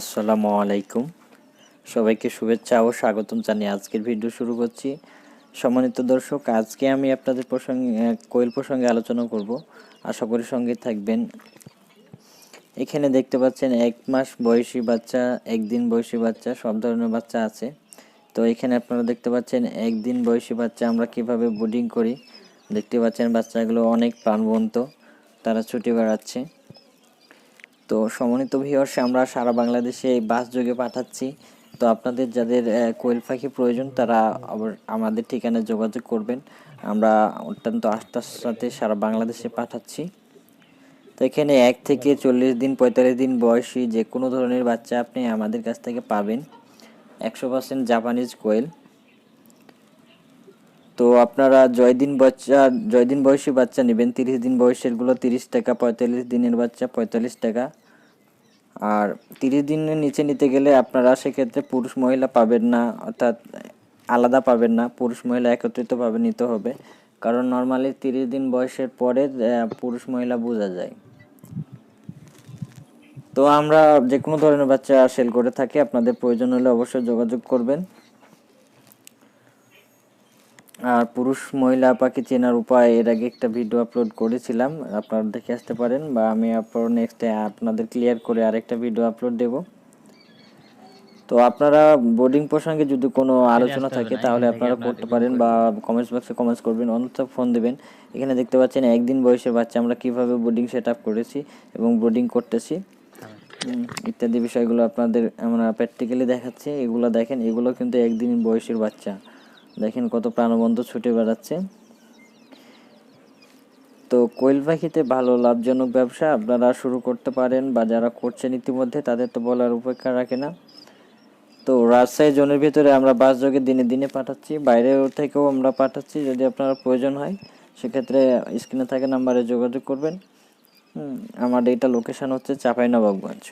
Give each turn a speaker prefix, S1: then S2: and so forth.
S1: আসসালামু আলাইকুম। সবাইকে শুভেচ্ছা ও স্বাগতম জানিয়ে আজকের ভিডিও শুরু করছি। সম্মানিত দর্শক, আজকে আমি আপনাদের প্রসঙ্গে, কোয়েল প্রসঙ্গে আলোচনা করব। আশা করি সঙ্গে থাকবেন। এখানে দেখতে পাচ্ছেন এক মাস বয়সী বাচ্চা, একদিন বয়সী বাচ্চা, সব ধরনের বাচ্চা আছে। তো এখানে আপনারা দেখতে পাচ্ছেন একদিন বয়সী বাচ্চা আমরা কীভাবে বোর্ডিং করি। দেখতে পাচ্ছেন বাচ্চাগুলো অনেক প্রাণবন্ত, তারা ছুটে বেড়াচ্ছে। তো সমন্বিত ভিউয়ার্স আমরা সারা বাংলাদেশে এই বাস যোগে পাঠাচ্ছি। তো আপনাদের যাদের কোয়েল পাখি প্রয়োজন, তারা আমাদের ঠিকানায় যোগাযোগ করবেন। আমরা অত্যন্ত আস্থার সাথে সারা বাংলাদেশে পাঠাচ্ছি। তো এখানে এক থেকে চল্লিশ দিন, পঁয়তাল্লিশ দিন বয়সী যে কোনো ধরনের বাচ্চা আপনি আমাদের কাছ থেকে পাবেন। একশো পার্সেন্ট জাপানিজ কোয়েল। তো আপনারা জয়দিন বাচ্চা জয়দিন বয়সী বাচ্চা নেবেন। তিরিশ দিন বয়সেরগুলো তিরিশ টাকা, পঁয়তাল্লিশ দিনের বাচ্চা পঁয়তাল্লিশ টাকা। আর তিরিশ দিনের নিচে নিতে গেলে আপনারা সেক্ষেত্রে পুরুষ মহিলা পাবেন না, অর্থাৎ আলাদা পাবেন না, পুরুষ মহিলা একত্রিতভাবে নিতে হবে। কারণ নর্মালি তিরিশ দিন বয়সের পরে পুরুষ মহিলা বোঝা যায়। তো আমরা যে কোনো ধরনের বাচ্চা সেল করে থাকি, আপনাদের প্রয়োজন হলে অবশ্যই যোগাযোগ করবেন। আর পুরুষ মহিলা পাখি চেনার উপায় এর আগে একটা ভিডিও আপলোড করেছিলাম আপনারা দেখে আসতে পারেন বা আমি আপনার নেক্সটে আপনাদের ক্লিয়ার করে আরেকটা ভিডিও আপলোড দেব। তো আপনারা বোর্ডিং প্রসঙ্গে যদি কোনো আলোচনা থাকে তাহলে আপনারা করতে পারেন বা কমেন্টস বক্সে কমেন্টস করবেন অন্যথা ফোন দেবেন। এখানে দেখতে পাচ্ছেন একদিন বয়সের বাচ্চা আমরা কীভাবে বোর্ডিং সেট আপ করেছি এবং বোর্ডিং করতেছি। ইত্যাদি বিষয়গুলো আপনাদের আমরা প্র্যাকটিক্যালি দেখাচ্ছি এগুলো দেখেন এগুলো কিন্তু একদিন বয়সের বাচ্চা। দেখেন কত প্রাণবন্ত ছুটে বেড়াচ্ছে। তো কোয়েল পাখিতে ভালো লাভজনক ব্যবসা আপনারা শুরু করতে পারেন বা যারা করছেন ইতিমধ্যে তাদের তো বলার উপেক্ষা রাখে না। তো রাজশাহী জোনের ভিতরে আমরা বাস যোগে দিনে দিনে পাঠাচ্ছি বাইরেও থেকেও আমরা পাঠাচ্ছি যদি আপনার প্রয়োজন হয়। সেক্ষেত্রে স্ক্রিনে থাকা নাম্বারে যোগাযোগ করবেন। আমার এটা লোকেশন হচ্ছে চাঁপাইনবাবগঞ্জ।